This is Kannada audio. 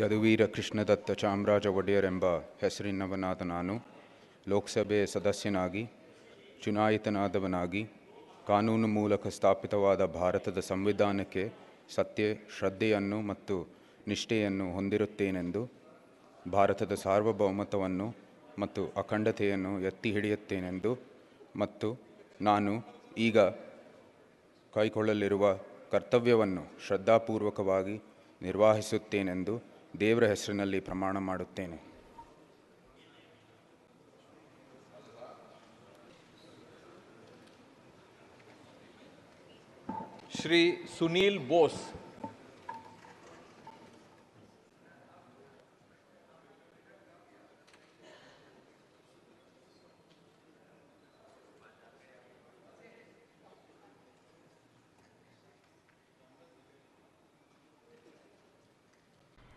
ಯದುವೀರ ಕೃಷ್ಣದತ್ತ ಚಾಮರಾಜ ಒಡೆಯರ್ ಎಂಬ ಹೆಸರಿನವನಾದ ನಾನು. ಲೋಕಸಭೆ ಸದಸ್ಯನಾಗಿ, ಚುನಾಯಿತನಾದವನಾಗಿ, ಕಾನೂನು ಮೂಲಕ ಸ್ಥಾಪಿತವಾದ ಭಾರತದ ಸಂವಿಧಾನಕ್ಕೆ ಸತ್ಯ, ಶ್ರದ್ಧೆಯನ್ನು ಮತ್ತು ನಿಷ್ಠೆಯನ್ನು ಹೊಂದಿರುತ್ತೇನೆಂದು, ಭಾರತದ ಸಾರ್ವಭೌಮತ್ವವನ್ನು ಮತ್ತು ಅಖಂಡತೆಯನ್ನು ಎತ್ತಿ ಹಿಡಿಯುತ್ತೇನೆಂದು ಮತ್ತು ನಾನು ಈಗ ಕೈಗೊಳ್ಳಲಿರುವ ಕರ್ತವ್ಯವನ್ನು ಶ್ರದ್ಧಾಪೂರ್ವಕವಾಗಿ ನಿರ್ವಹಿಸುತ್ತೇನೆಂದು ದೇವರ ಹೆಸರಿನಲ್ಲಿ ಪ್ರಮಾಣ ಮಾಡುತ್ತೇನೆ. ಶ್ರೀ ಸುನೀಲ್ ಬೋಸ್.